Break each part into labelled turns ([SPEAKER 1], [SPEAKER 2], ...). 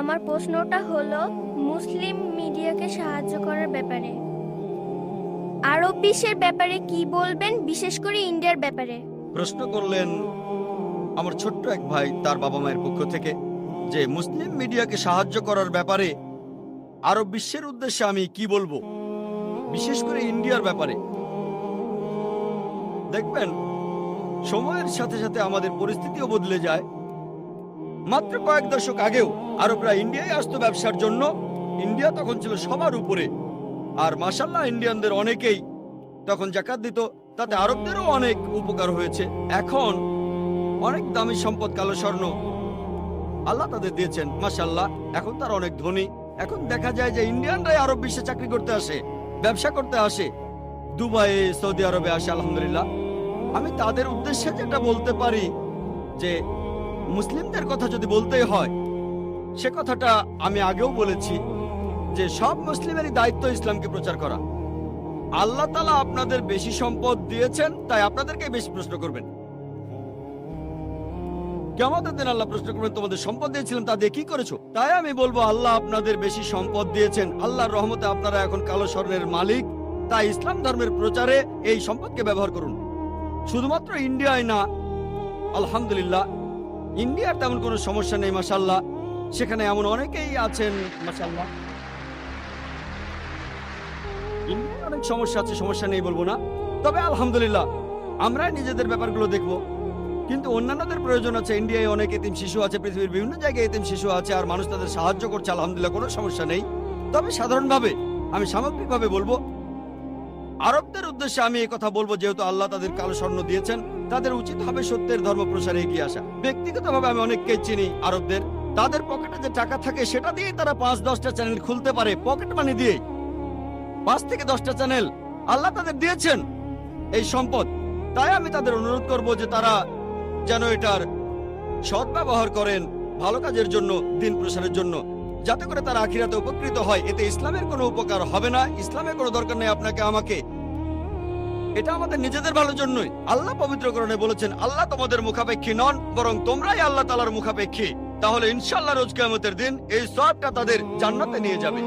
[SPEAKER 1] আমার প্রশ্নটা হলো, মুসলিম মিডিয়াকে সাহায্য করার ব্যাপারে। আরব বিশ্বের ব্যাপারে কি বলবেন, বিশেষ করে ইন্ডিয়ার ব্যাপারে?
[SPEAKER 2] প্রশ্ন করলেন আমার ছোট্ট এক ভাই তার বাবা মায়ের পক্ষ থেকে যে মুসলিম মিডিয়াকে সাহায্য করার ব্যাপারে আরব বিশ্বের উদ্দেশ্যে আমি কি বলব, বিশেষ করে ইন্ডিয়ার ব্যাপারে। দেখবেন, সময়ের সাথে সাথে আমাদের পরিস্থিতিও বদলে যায়। মাত্র কয়েক দশক আগেও আরবরা ইন্ডিয়ায় আসতো ব্যবসার জন্য। ইন্ডিয়া তখন ছিল সবার উপরে। আর মাসাল্লাহ ইন্ডিয়ানদের অনেকেই তখন জাকাত দিত। তাতে আরবদেরও অনেক উপকার হয়েছে। এখন অনেক দামি সম্পদ, কালো স্বর্ণ আল্লাহ তাদের দিয়েছেন। মাসাল্লাহ এখন তার অনেক ধনী। এখন দেখা যায় যে ইন্ডিয়ানরাই আরব বিশ্বে চাকরি করতে আসে, ব্যবসা করতে আসে। দুবাইয়ে, সৌদি আরবে আসে, আলহামদুলিল্লাহ। আমি তাদের উদ্দেশ্যে যেটা বলতে পারি যে মুসলিমদের কথা যদি বলতেই হয়, সে কথাটা আমি আগেও বলেছি যে সব মুসলিমেরই দায়িত্ব ইসলামকে প্রচার করা। আল্লাহ তালা আপনাদের বেশি সম্পদ দিয়েছেন, তাই আপনাদেরকে বেশি প্রশ্ন করবেন। কেমন দিন আল্লাহ প্রশ্ন করবেন, তোমাদের সম্পদ দিয়েছিলেন তা দিয়ে কি করেছ? তাই আমি বলব, আল্লাহ আপনাদের বেশি সম্পদ দিয়েছেন। আল্লাহর রহমতে আপনারা এখন কালো স্বর্ণের মালিক। তাই ইসলাম ধর্মের প্রচারে এই সম্পদকে ব্যবহার করুন। শুধুমাত্র ইন্ডিয়ায় না, আলহামদুলিল্লাহ ইন্ডিয়ার তেমন কোনো সমস্যা নেই মাসাল্লাহ সেখানে এমন অনেকেই আছেন মাসাল্লাহ অনেক সমস্যা আছে, সমস্যা নেই বলব না। তবে আলহামদুলিল্লাহ আমরা নিজেদের ব্যাপারগুলো দেখব। কিন্তু অন্যান্যদের প্রয়োজন আছে, ইন্ডিয়ায় অনেক এতিম শিশু আছে, পৃথিবীর বিভিন্ন জায়গায় এতিম শিশু আছে, আর মানুষ তাদের সাহায্য করছে, আলহামদুলিল্লাহ, কোনো সমস্যা নেই। তবে সাধারণভাবে, আমি সামগ্রিকভাবে বলব, আরবদের উদ্দেশ্যে আমি এই কথা বলব, যেহেতু আল্লাহ তাদের কালো স্বর্ণ দিয়েছেন। তাদের উচিত হবে সত্যের ধর্ম প্রসারে এগিয়ে আসা। ব্যক্তিগতভাবে আমি অনেককে চিনি আরবদের। তাদের পকেটে যে টাকা থাকে, সেটা দিয়েই তারা পাঁচ, দশটা চ্যানেল খুলতে পারে, পকেট মানি দিয়ে পাঁচ থেকে দশটা চ্যানেল আল্লাহ তাদের দিয়েছেন এই সম্পদ। তাই আমি তাদের অনুরোধ করব যে তারা যেন এটার সৎ ব্যবহার করেন ভালো কাজের জন্য, দিন প্রসারের জন্য, যাতে করে তারা আখিরাতে উপকৃত হয়। এতে ইসলামের কোনো উপকার হবে না। ইসলামের কোনো দরকার নেই আপনাকে, আমাকে। এটা আমাদের নিজেদের ভালোর জন্যই। আল্লাহ পবিত্র পবিত্রকরণে বলেছেন, আল্লাহ তোমাদের মুখাপেক্ষী নন, বরং তোমরাই আল্লাহ তালার মুখাপেক্ষী। তাহলে ইনশাল্লাহ রোজ কেমতের দিন এই সবটা তাদের জান্নাতে নিয়ে যাবে।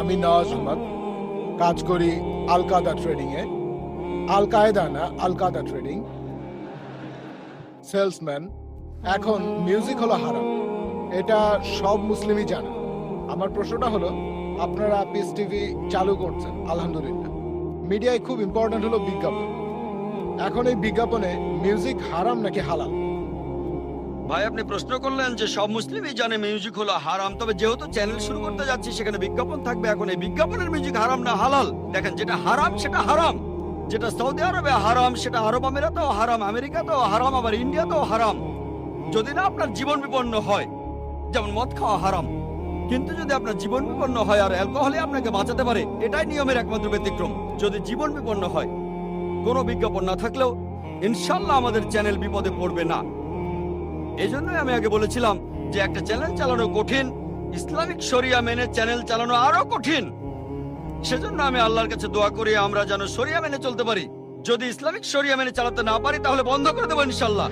[SPEAKER 3] আমি কাজ করি আল কাদা ট্রেডিং এ। আল কায়দা না আল ট্রেডিং। সেলসম্যান, এখন মিউজিক হলো হারাম। এটা সব মুসলিমই জানে। আমার প্রশ্নটা হলো, আপনারা পিস টিভি চালু করছেন, আলহামদুলিল্লাহ। মিডিয়ায় খুব ইম্পর্ট্যান্ট হলো বিজ্ঞাপন। এখন এই বিজ্ঞাপনে মিউজিক হারাম নাকি হালাল?
[SPEAKER 2] ভাই, আপনি প্রশ্ন করলেন যে সব মুসলিমই জানে মিউজিক হলো হারাম। তবে যেহেতু চ্যানেল শুরু করতে যাচ্ছি, সেখানে বিজ্ঞাপন থাকবে। এখন এই বিজ্ঞাপনের মিউজিক হারাম না হালাল? দেখেন, যেটা হারাম, সেটা হারাম। যেটা সৌদি আরবে হারাম, সেটা আরব আমিরাতেও হারাম, আমেরিকাতেও হারাম, আবার ইন্ডিয়াতেও হারাম। যদি না আপনার জীবন বিপন্ন হয় যেমন মদ খাওয়া হারাম। কিন্তু যদি আপনার জীবন বিপন্ন হয় আর অ্যালকোহলে আপনাকে বাঁচাতে পারে, এটাই নিয়মের একমাত্র ব্যতিক্রম। যদি জীবন বিপন্ন হয়, কোনো বিজ্ঞাপন না থাকলেও ইনশাল্লাহ আমাদের চ্যানেল বিপদে পড়বে না। এই জন্যই আমি আগে বলেছিলাম যে একটা চ্যানেল চালানো কঠিন, ইসলামিক শরিয়া মেনে চ্যানেল চালানো আরও কঠিন। সেজন্য আমি আল্লাহর কাছে দোয়া করি, আমরা যেন শরিয়া মেনে চলতে পারি। যদি ইসলামিক শরিয়া মেনে চালাতে না পারি, তাহলে বন্ধ করে দেবো ইনশাল্লাহ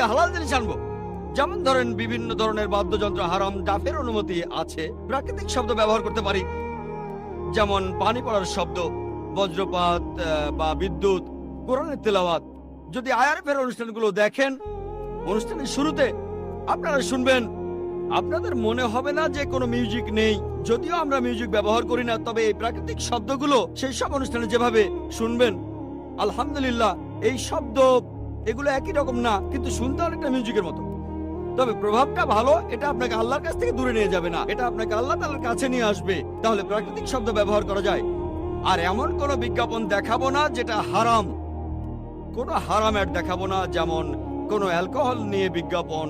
[SPEAKER 2] হালাল জিনিস আনব। যেমন ধরেন, বিভিন্ন ধরনের বাদ্যযন্ত্র হারাম ডাফের অনুমতি আছে, প্রাকৃতিক শব্দ ব্যবহার করতে পারি। যেমন পানি পড়ার শব্দ, বজ্রপাত বা বিদ্যুৎ, কোরআনের তেলাওয়াত। যদি আয়ারফের অনুষ্ঠানগুলো দেখেন, অনুষ্ঠানের শুরুতে আপনারা শুনবেন, আপনাদের মনে হবে না যে কোনো মিউজিক নেই। যদিও আমরা মিউজিক ব্যবহার করি না, তবে এই প্রাকৃতিক শব্দগুলো সেই সব অনুষ্ঠানে যেভাবে শুনবেন, আলহামদুলিল্লাহ, এই শব্দ, এগুলো একই রকম না, কিন্তু শুনতে অনেকটা মিউজিকের মতো। তবে প্রভাবটা ভালো, এটা আপনাকে আল্লাহর কাছ থেকে দূরে নিয়ে যাবে না, এটা আপনাকে আল্লাহ তাআলার কাছে নিয়ে আসবে। তাহলে প্রাকৃতিক শব্দ ব্যবহার করা যায়। আর এমন কোনো বিজ্ঞাপন দেখাবো না যেটা হারাম। কোনো হারাম অ্যাড দেখাবো না যেমন কোনো অ্যালকোহল নিয়ে বিজ্ঞাপন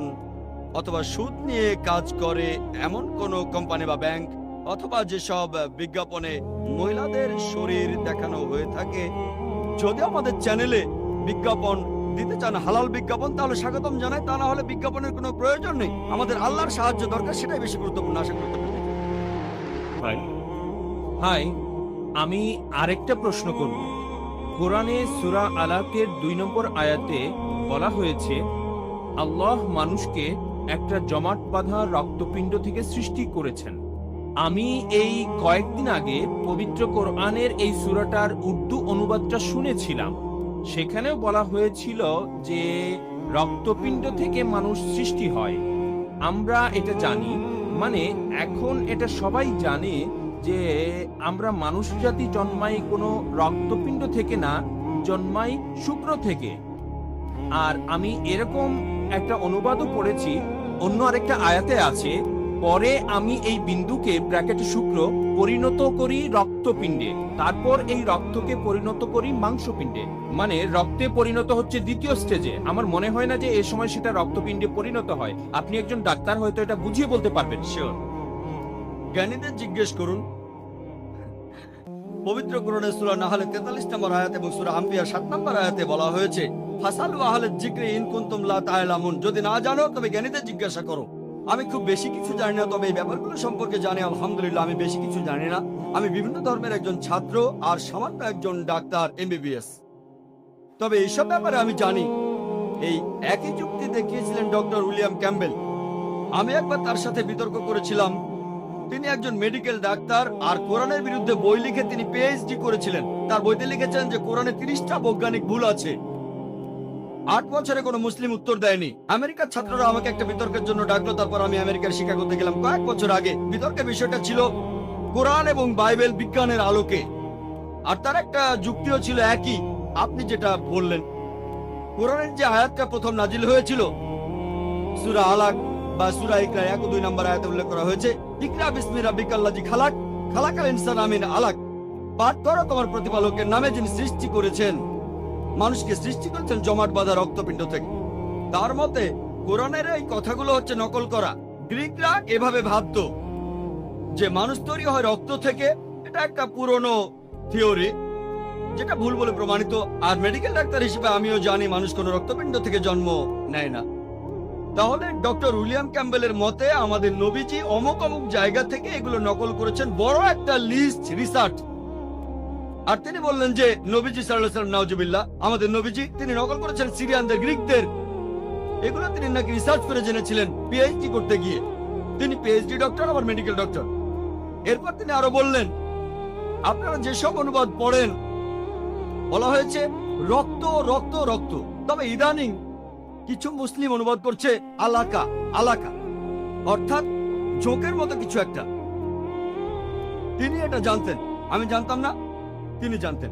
[SPEAKER 2] অথবা সুদ নিয়ে কাজ করে এমন কোনো কোম্পানি বা ব্যাংক অথবা যেসব বিজ্ঞাপনে মহিলাদের শরীর দেখানো হয়ে থাকে। যদি আমাদের চ্যানেলে বিজ্ঞাপন দিতে চান হালাল বিজ্ঞাপন তাহলে স্বাগতম জানাই। তা না হলে বিজ্ঞাপনের কোনো প্রয়োজন নেই। আমাদের আল্লাহর সাহায্য দরকার সেটাই বেশি গুরুত্বপূর্ণ আশা করতে পারি
[SPEAKER 4] ভাই
[SPEAKER 5] হাই আমি আরেকটা প্রশ্ন করব। কোরআনে সূরা আলাকের দুই নম্বর আয়াতে বলা হয়েছে, আল্লাহ মানুষকে একটা জমাট বাঁধা রক্তপিণ্ড থেকে সৃষ্টি করেছেন। আমি এই কয়েকদিন আগে পবিত্র কোরআনের এই সূরাটার উর্দু অনুবাদটা শুনেছিলাম। সেখানেও বলা হয়েছিল যে, রক্তপিণ্ড থেকে মানুষ সৃষ্টি হয়। আমরা এটা জানি মানে এখন এটা সবাই জানে যে আমরা মানুষ জাতি জন্মাই কোনো রক্তপিণ্ড থেকে না, জন্মাই শুক্র থেকে। আর আমি এরকম একটা অনুবাদও পড়েছি, অন্য আরেকটা আয়াতে আছে, পরে আমি এই বিন্দুকে, ব্র্যাকেট শুক্র, পরিণত করি রক্তপিণ্ডে, তারপর এই রক্তকে পরিণত করি মাংসপিণ্ডে। মানে রক্তে পরিণত হচ্ছে দ্বিতীয় স্টেজে। আমার মনে হয় না যে এ সময় সেটা রক্তপিণ্ডে পরিণত হয়। আপনি একজন ডাক্তার, হয়তো এটা বুঝিয়ে বলতে পারবেন।
[SPEAKER 2] শিওর জ্ঞানীদের জিজ্ঞেস করুন। পবিত্র কোরআনের সূরা নাহলে 43 নম্বর আয়াত এবং সূরা আম্বিয়া 7 নম্বর আয়াতে বলা হয়েছে, ফাসালু আহলে যিকরি ইন কুনতুম লা তাআলামুন। যদি না জানো, তবে জ্ঞানীদের জিজ্ঞাসা করো। আমি খুব বেশি কিছু জানি না, তবে এই ব্যাপারগুলো সম্পর্কে জানি, আলহামদুলিল্লাহ, আমি বেশি কিছু জানি না। আমি বিভিন্ন ধর্মের একজন ছাত্র আর সামান্য একজন ডাক্তার, এমবিবিএস। তবে এইসব ব্যাপারে আমি জানি। এই একই যুক্তি দেখিয়েছিলেন ডক্টর উইলিয়াম ক্যাম্বেল আমি একবার তার সাথে বিতর্ক করেছিলাম। তিনি একজন মেডিকেল ডাক্তার আর কোরআনের বিরুদ্ধে বই লিখে তিনি পিএইচডি করেছিলেন। তার বইতে লিখেছেন যে কোরআনে তিরিশটা বৈজ্ঞানিক ভুল আছে। আট বছরে কোনো মুসলিম উত্তর দেয়নি। আমেরিকার ছাত্ররা আমাকে একটা বিতর্কের জন্য ডাকলো, তারপর আমি আমেরিকার শিকাগোতে গেলাম। কয়েক বছর আগে বিতর্কের বিষয়টা ছিল কোরআন এবং বাইবেল বিজ্ঞানের আলোকে। আর তার একটা যুক্তিও ছিল একই। আপনি যেটা বললেন, কোরআনের যে আয়াতটা প্রথম নাজিল হয়েছিল, সুরা আলাক বা সুরা ইকরা এক দুই নম্বর আয়াতে উল্লেখ করা হয়েছে, ইকরা বিসমি রাব্বিকাল্লাজি খালাক, খালাকাল ইনসান আমিন আলাক। পাঠ করো তোমার প্রতিপালকের নামে যিনি সৃষ্টি করেছেন। মানুষকে সৃষ্টি করেছেন জমাট বাঁধা রক্তপিণ্ড থেকে। তার মতে, কোরআনের এই কথাগুলো হচ্ছে নকল করা। গ্রিকরা এভাবে ভাবতো যে মানুষ তৈরি হয় রক্ত থেকে। এটা একটা পুরনো থিওরি, যেটা ভুল বলে প্রমাণিত। আর মেডিকেল ডাক্তার হিসেবে আমিও জানি মানুষ কোনো রক্তপিণ্ড থেকে জন্ম নেয় না। তাহলে ডক্টর উইলিয়াম ক্যাম্বেলের মতে আমাদের নবীজি অমুক অমুক জায়গা থেকে এগুলো নকল করেছেন। বড় একটা লিস্ট রিসার্চ আর তিনি বললেন যে, নবীজি সাল্লাম নাউজুবিল্লাহ, আমাদের নবীজি, তিনি নকল করেছেন সিরিয়ানদের, গ্রিকদের। এগুলো তিনি নাকি রিসার্চ করে জেনেছিলেন পিএইচডি করতে গিয়ে। তিনি পিএইচডি ডক্টর আবার মেডিকেল ডক্টর এরপর তিনি আরও বললেন, আপনারা যেসব অনুবাদ পড়েন, বলা হয়েছে রক্ত রক্ত রক্ত। তবে ইদানিং কিছু মুসলিম অনুবাদ করছে আলাকা আলাকা। অর্থাৎ জোকের মতো কিছু একটা। তিনি এটা জানতেন। আমি জানতাম না, তিনি জানতেন।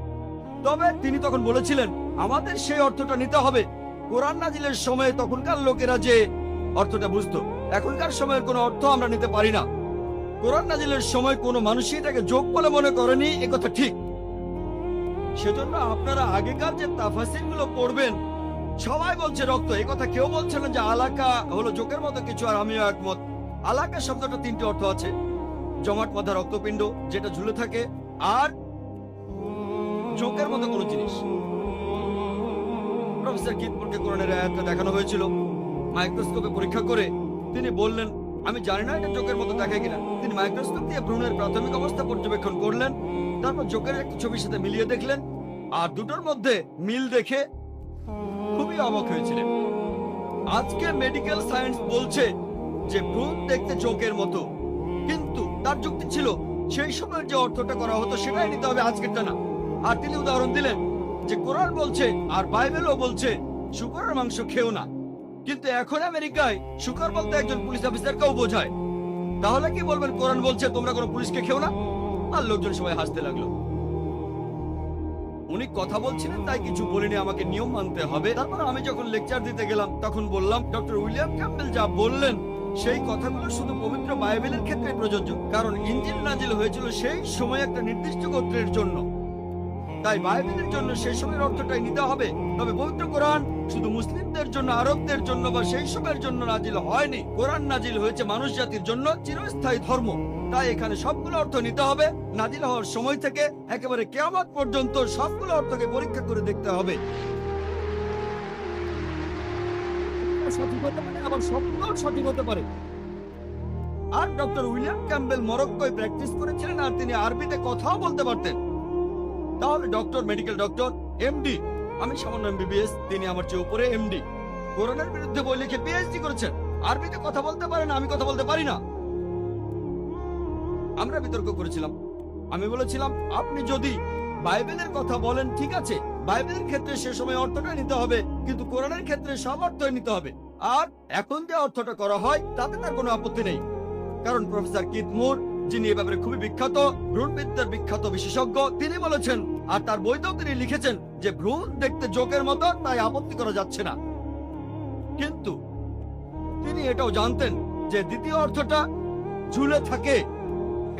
[SPEAKER 2] তবে তিনি তখন বলেছিলেন, আমাদের সেই অর্থটা নিতে হবে। কোরআন নাজিলের সময়ে তখনকার লোকেরা যে অর্থটা বুঝতো, এখনকার সময়ের কোনো অর্থ আমরা নিতে পারি না। কোরআন নাজিলের সময় কোনো মানুষই এটাকে যোগ বলে মনে করেনি একথা ঠিক। সেজন্য আপনারা আগেকার যে তাফাসিরগুলো পড়বেন সবাই বলছে রক্ত এই কথা কেউ বলছে না যে আলাকা হলো জোকের মতো কিছু, আর আমিও একমত। আলাকা শব্দটা তিনটে অর্থ আছে। জমাট বাঁধা রক্তপিণ্ড, যেটা ঝুলে থাকে, আর জোকের মতো কোনো জিনিস। প্রফেসর কিতপুরকে কোরআনের আয়াতটা দেখানো হয়েছিল। মাইক্রোস্কোপে পরীক্ষা করে তিনি বললেন, আমি জানি না এটা চোখের মতো দেখে কিনা। তিনি মাইক্রোস্কোপ দিয়ে ভ্রূণের প্রাথমিক অবস্থা পর্যবেক্ষণ করলেন, তারপর চোখের একটা ছবির সাথে মিলিয়ে দেখলেন, আর দুটোর মধ্যে মিল দেখে খুবই অবাক হয়েছিলেন। আজকে মেডিকেল সায়েন্স বলছে যে ভ্রূণ দেখতে চোখের মতো। কিন্তু তার যুক্তি ছিল, সেই সময়ের যে অর্থটা করা হতো সেটাই নিতে হবে আজকেরটা না। আর তিনি উদাহরণ দিলেন যে কোরআন বলছে আর বাইবেলও বলছে, শুকরের মাংস খেও না। কিন্তু এখন আমেরিকায় শুকর বলতে একজন পুলিশ অফিসারকেও বোঝায়। তাহলে কি বলবেন, কোরআন বলছে তোমরা কোনো পুলিশকে খেও না? আর লোকজন সবাই হাসতে লাগল। উনি কথা বলছিলেন, তাই কিছু বলিনি, আমাকে নিয়ম মানতে হবে। তারপর আমি যখন লেকচার দিতে গেলাম, তখন বললাম ডক্টর উইলিয়াম ক্যাম্বেল যা বললেন, সেই কথাগুলো শুধু পবিত্র বাইবেলের ক্ষেত্রে প্রযোজ্য। কারণ ইঞ্জিল নাজিল হয়েছিল সেই সময় একটা নির্দিষ্ট গোত্রের জন্য। তাই বাইবেলের জন্য সেই সময়ের অর্থটাই নিতে হবে। তবে পবিত্র কোরআন শুধু মুসলিমদের জন্য, আরবদের জন্য বা সেই সময়ের জন্য নাজিল হয়নি। কোরআন নাজিল হয়েছে মানুষ জাতির জন্য চিরস্থায়ী ধর্ম। তাই এখানে সবগুলো অর্থ নিতে হবে। নাজিল হওয়ার সময় থেকে একেবারে কেয়ামত পর্যন্ত সবগুলো অর্থকে পরীক্ষা করে দেখতে হবে।
[SPEAKER 4] সঠিক হতে পারে আবার সবগুলো সঠিক হতে পারে।
[SPEAKER 2] আর ডক্টর উইলিয়াম ক্যাম্বেল মরক্কোয় প্র্যাকটিস করেছিলেন আর তিনি আরবিতে কথাও বলতে পারতেন। তাহলে ডক্টর মেডিকেল ডক্টর এমডি। আমি সামান্য এমবিবিএস তিনি আমার চেয়ে উপরে এমডি। করোনার বিরুদ্ধে বই লিখে পিএইচডি করেছেন। আরবিতে কথা বলতে পারেন আমি কথা বলতে পারি না। আমরা বিতর্ক করেছিলাম। আমি বলেছিলাম, আপনি যদি বাইবেলের কথা বলেন, ঠিক আছে? বাইবেলের ক্ষেত্রে সে সময় অর্থটা নিতে হবে, কিন্তু কোরআনের ক্ষেত্রে সব অর্থই নিতে হবে। আর এখন যে অর্থটা করা হয়, তাতে তার কোনো আপত্তি নেই। কারণ প্রফেসর কিত মুর, যিনি এ ব্যাপারে খুবই বিখ্যাত, ভ্রূণবিদ্যার বিখ্যাত বিশেষজ্ঞ, তিনি বলেছেন, আর তার বইতেও তিনি লিখেছেন যে ভ্রূণ দেখতে জোকের মতো, তাই আপত্তি করা যাচ্ছে না। কিন্তু তিনি এটাও জানতেন যে দ্বিতীয় অর্থটা ঝুলে থাকে।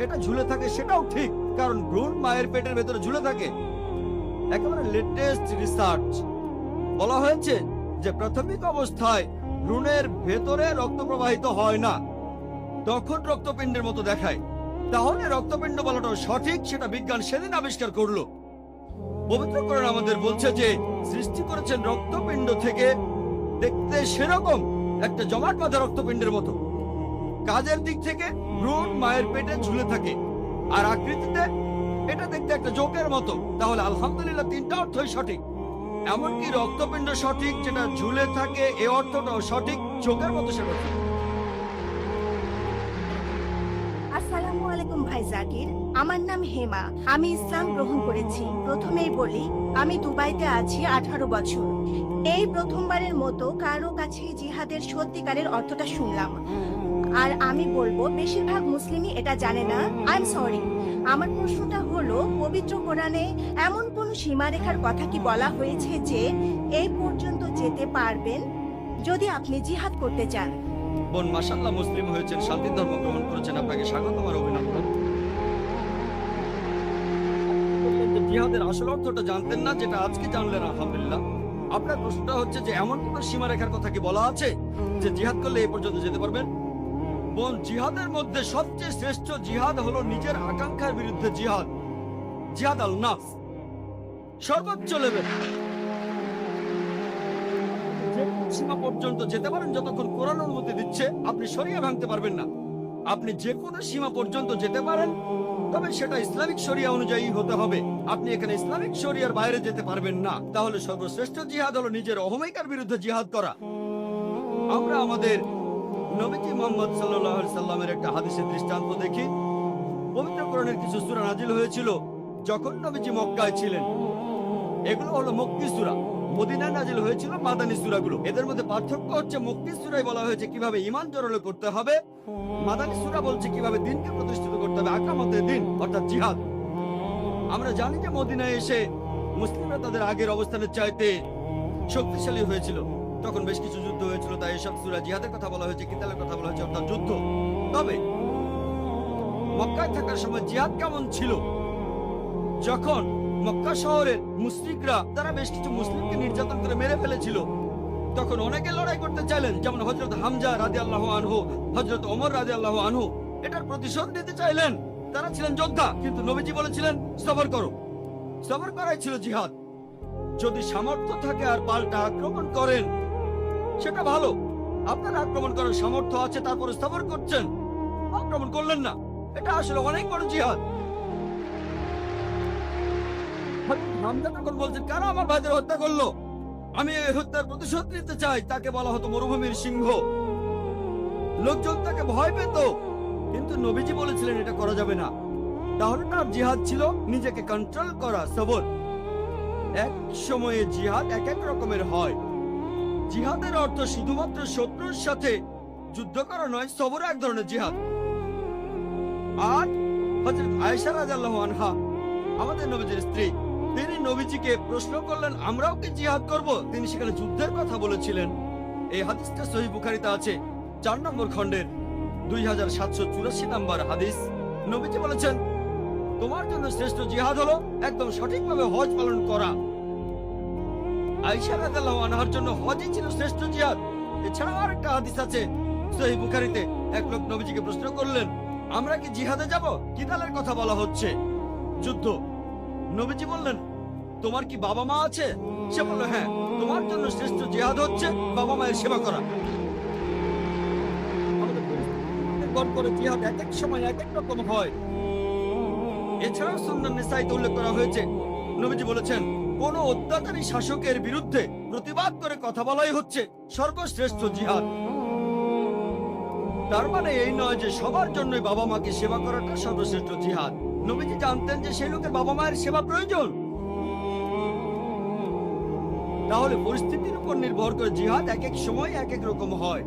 [SPEAKER 2] এটা ঝুলে থাকে সেটাও ঠিক, কারণ ভ্রূণ মায়ের পেটের ভেতরে ঝুলে থাকে। একেবারে লেটেস্ট রিসার্চ বলা হয়েছে যে প্রাথমিক অবস্থায় ভ্রূণের ভেতরে রক্ত প্রবাহিত হয় না। তখন রক্তপিণ্ডের মতো দেখায়। তাহলে রক্তপিণ্ড বলাটাও সঠিক, সেটা বিজ্ঞান সেদিন আবিষ্কার করল। পবিত্রকরণ আমাদের বলছে যে সৃষ্টি করেছেন রক্তপিণ্ড থেকে দেখতে সেরকম একটা জমাট বাঁধা রক্তপিণ্ডের মতো। কাজের দিক থেকে ভ্রূণ মায়ের পেটে ঝুলে থাকে। আর আকৃতিতে এটা দেখতে একটা জোকের মতো। তাহলে আলহামদুলিল্লাহ তিনটা অর্থই সঠিক। এমনকি রক্তপিণ্ড সঠিক, যেটা ঝুলে থাকে, এ অর্থটাও সঠিক চোখের মতো সেটা।
[SPEAKER 6] আসসালামু আলাইকুম ভাই জাকির। আমার নাম হেমা। আমি ইসলাম গ্রহণ করেছি। প্রথমেই বলি, আমি দুবাইতে আছি আঠারো বছর। এই প্রথমবারের মতো কারও কাছে জিহাদের সত্যিকারের অর্থটা শুনলাম। আর আমি বলব, বেশিরভাগ মুসলিমই এটা জানে না। আই এম সরি আমার প্রশ্নটা হলো, পবিত্র কোরআনে এমন কোন সীমারেখার কথা কি বলা হয়েছে যে এই পর্যন্ত যেতে পারবেন যদি আপনি জিহাদ করতে চান?
[SPEAKER 2] বোন মাসাল্লাহ মুসলিম হয়েছেন, শান্তি ধর্ম গ্রহণ করেছেন। আপনাকে স্বাগত আর অভিনন্দন। জিহাদের আসল অর্থটা জানতেন না, যেটা আজকে জানলেন, আলহামদুলিল্লাহ। আপনার প্রশ্নটা হচ্ছে যে, এমন কোন সীমারেখার কথা কি বলা আছে যে জিহাদ করলে এই পর্যন্ত যেতে পারবেন? বোন জিহাদের মধ্যে সবচেয়ে শ্রেষ্ঠ জিহাদ হলো নিজের আকাঙ্ক্ষার বিরুদ্ধে জিহাদ। জিহাদ আল নাফস। সর্বোচ্চ লেভেল সীমা পর্যন্ত যেতে পারেন যতক্ষণ কোরআন অনুমতি দিচ্ছে, আপনি সরিয়ে ভাঙতে পারবেন না। আপনি যে কোনো সীমা পর্যন্ত যেতে পারেন, তবে সেটা ইসলামিক শরিয়া অনুযায়ী হতে হবে। আপনি এখানে ইসলামিক শরিয়ার বাইরে যেতে পারবেন না। তাহলে সর্বশ্রেষ্ঠ জিহাদ হলো নিজের অহমিকার বিরুদ্ধে জিহাদ করা। আমরা আমাদের নবীজি মোহাম্মদ সাল্লাহ সাল্লামের একটা হাদিসের দৃষ্টান্ত দেখি। পবিত্র কোরআনের কিছু সূরা নাজিল হয়েছিল যখন নবীজি মক্কায় ছিলেন। এগুলো হলো মক্কি সূরা। মদিনায় নাজিল হয়েছিল মাদানী সূরাগুলো। এদের মধ্যে পার্থক্য হচ্ছে মক্কি সূরায় বলা হয়েছে কীভাবে ইমান জোরালো করতে হবে, মাদানী সুরা বলছে কীভাবে দিনকে প্রতিষ্ঠিত করতে হবে আকামতের দিন, অর্থাৎ জিহাদ। আমরা জানি যে মদিনায় এসে মুসলিমরা তাদের আগের অবস্থানের চাইতে শক্তিশালী হয়েছিল। তখন বেশ কিছু যুদ্ধ হয়েছিল, তাই এসব সূরা জিহাদের কথা বলা হয়েছে কিতালের কথা বলা হয়েছে, অর্থাৎ যুদ্ধ। তবে, মক্কায় থাকার সময় জিহাদ কেমন ছিল? যখন মক্কা শহরের মুসলিকরা তারা বেশ কিছু মুসলিমকে নির্যাতন করে মেরে ফেলেছিল, তখন অনেকে লড়াই করতে চাইলেন, যেমন হজরত হামজা রাজি আল্লাহ আনহু হজরত ওমর রাজি আল্লাহ আনহু। এটার প্রতিশোধ নিতে চাইলেন। তারা ছিলেন যোদ্ধা, কিন্তু নবীজি বলেছিলেন সফর করো। সফর করাই ছিল জিহাদ। যদি সামর্থ্য থাকে আর পাল্টা আক্রমণ করেন সেটা ভালো। আপনার আক্রমণ করার সামর্থ্য আছে, তারপরে সফর করছেন। আক্রমণ করলেন না। এটা আসলে অনেক বড় জিহাদ। তাকে বলা হতো মরুভূমির সিংহ। লোকজন তাকে ভয় পেত, কিন্তু নবীজি বলেছিলেন, এটা করা যাবে না। তার জিহাদ ছিল নিজেকে কন্ট্রোল করা, সবর। এক সময়ে জিহাদ এক এক রকমের হয়। জিহাদের অর্থ শুধুমাত্র শত্রুর সাথে যুদ্ধ করা নয়, সবর এক ধরনের জিহাদ। আর হযরত আয়েশা আনহা, আমাদের নবীজির স্ত্রী, তিনি নবীজিকে প্রশ্ন করলেন, আমরাও কি জিহাদ করব? তিনি সেখানে যুদ্ধের কথা বলেছিলেন। এই হাদিসটা সহি বুখারিতে আছে, চার নম্বর খণ্ডের দুই হাজার সাতশো চুরাশি নম্বর হাদিস। নবীজি বলেছেন, তোমার জন্য শ্রেষ্ঠ জিহাদ হলো একদম সঠিকভাবে হজ পালন করা। আইসা রাদিয়াল্লাহু আনহার জন্য হজই ছিল শ্রেষ্ঠ জিহাদ। এছাড়াও আরেকটা হাদিস আছে সহি বুখারিতে এক লোক নবীজিকে প্রশ্ন করলেন, আমরা কি জিহাদে যাব? কিতালের কথা বলা হচ্ছে? যুদ্ধ। নবীজি বললেন, তোমার কি বাবা মা আছে? সে বলল হ্যাঁ তোমার জন্য শ্রেষ্ঠ জিহাদ হচ্ছে বাবা মায়ের সেবা
[SPEAKER 4] করা। জিহাদ এক এক সময় এক এক রকম হয়।
[SPEAKER 2] এছাড়াও সুন্নান নিসাইতে উল্লেখ করা হয়েছে, নবীজি বলেছেন কোন অত্যাচারী শাসকের বিরুদ্ধে প্রতিবাদ করে কথা বলাই হচ্ছে। সর্বশ্রেষ্ঠ জিহাদ। তার মানে এই নয় যে সবার জন্যই বাবা মাকে সেবা করাটা সর্বশ্রেষ্ঠ জিহাদ। নবীজি জানতেন যে সেই লোকের বাবা মায়ের সেবা প্রয়োজন। তাহলে পরিস্থিতির উপর নির্ভর করে জিহাদ এক এক সময় এক এক রকম হয়।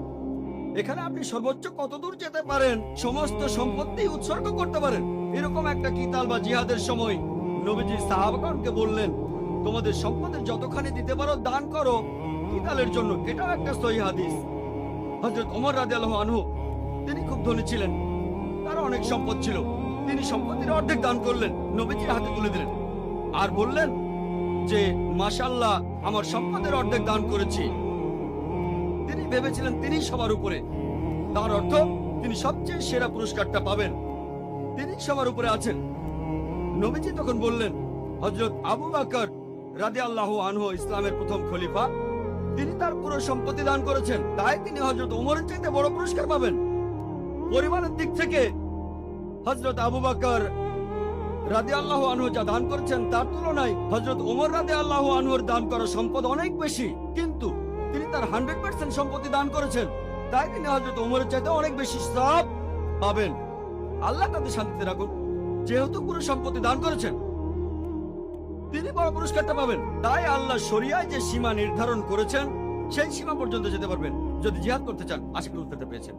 [SPEAKER 2] এখানে আপনি সর্বোচ্চ কত দূর যেতে পারেন? সমস্ত সম্পত্তি উৎসর্গ করতে পারেন। এরকম একটা কিতাল বা জিহাদের সময় নবীজি সাহাবাগণকে বললেন তোমাদের সম্পদের যতখানি দিতে পারো, দান করো। কিতালের জন্য এটাও একটা সহি হাদিস। হযরত ওমর রাদিয়াল্লাহু আনহু, তিনি খুব ধনী ছিলেন। তার অনেক সম্পদ ছিল। তিনি সম্পত্তির অর্ধেক দান করলেন, নবীজির হাতে তুলে দিলেন। আর বললেন যে মাশাল্লাহ আমার সম্পদের অর্ধেক দান করেছি। তিনি ভেবেছিলেন তিনি সবার উপরে। তার অর্থ, তিনি সবচেয়ে সেরা পুরস্কারটা পাবেন। তিনি সবার উপরে আছেন। নবীজি তখন বললেন হজরত আবু বাকর রাদে আল্লাহ আনহু ইসলামের প্রথম খলিফা। তিনি তার পুরো সম্পত্তি দান করেছেন। তাই তিনি হজরত উমরের চাইতে বড় পুরস্কার পাবেন। পরিমাণের দিক থেকে হজরত আবু বাকর রাদে আল্লাহ আনহু যা দান করেছেন তার তুলনায় হজরত উমর রাদে আল্লাহ আনহুর দান করা সম্পদ অনেক বেশি। কিন্তু তিনি তার হান্ড্রেড পার্সেন্ট সম্পত্তি দান করেছেন। তাই তিনি হজরত উমরের চাইতে অনেক বেশি সব পাবেন। আল্লাহ তাদের শান্তিতে রাখুন। যেহেতু পুরো সম্পত্তি দান করেছেন তিনি বড় পুরস্কারটা পাবেন। তাই আল্লাহ শরিয়ায় যে সীমা নির্ধারণ করেছেন, সেই সীমা পর্যন্ত যেতে পারবেন। যদি জিহাদ করতে চান আশা করি উত্তরটা পেয়েছেন